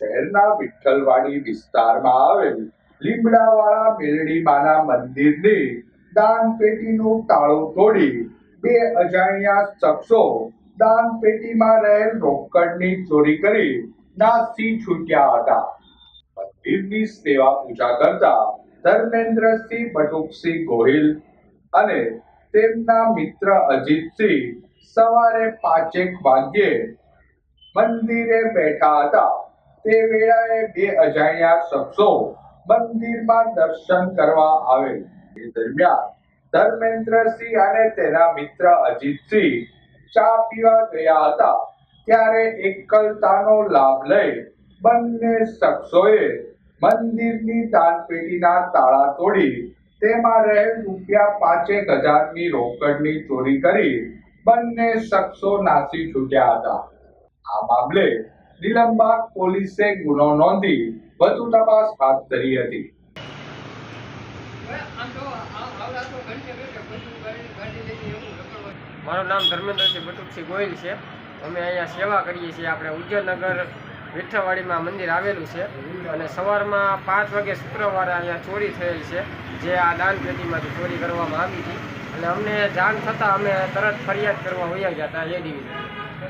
શહેરના વિઠ્ઠલવાડી વિસ્તારમાં આવેલ લીમડાવાળા મેરડીમાના મંદિરની દાન પેટીનું તાળું તોડી બે અજાણ્યા શખ્સો દાન પેટીમાં રહેલ રોકડની ચોરી કરી નાસી છૂટ્યા હતા. મંદિરની સેવા પૂજા કરતા ધર્મેન્દ્રસિંહ બટુકસિંહ ગોહિલ અને તેમના મિત્ર અજીતસિંહ સવારે પાંચેક વાગ્યે મંદિરે બેઠા હતા. તે વેળાએ બે અજાણ્યા શખ્સો મંદિરમાં દર્શન કરવા આવે એ દરમિયાન ધર્મેન્દ્રસિંહ અને તેના મિત્ર અજીતસિંહ ચા પીવા ગયા હતા. ત્યારે એકલતાનો લાભ લઈ બંને શખ્સોએ મંદિરની દાનપેટીના તાળા તોડી તેમાં રહેલ રૂપિયા પાંચેક હજારની રોકડની ચોરી કરી બંને શખ્સો નાસી છૂટ્યા હતા. આ મામલે નીલમબાગ પોલીસે ગુનો નોંધી વધુ તપાસ હાથ ધરી હતી. મારું નામ ધર્મેન્દ્રસિંહ બટુકસિંહ ગોયલ છે. અમે અહીંયા સેવા કરીએ છીએ. આપણે ઉજ્જૈનનગર વિઠ્ઠવાડીમાં મંદિર આવેલું છે અને સવારમાં પાંચ વાગે શુક્રવારે અહીંયા ચોરી થયેલ છે, જે આ દાન પેટીમાંથી ચોરી કરવામાં આવી હતી. અને અમને જાણ થતાં અમે તરત ફરિયાદ કરવા વયા ગયા હતા એ ડિવિઝન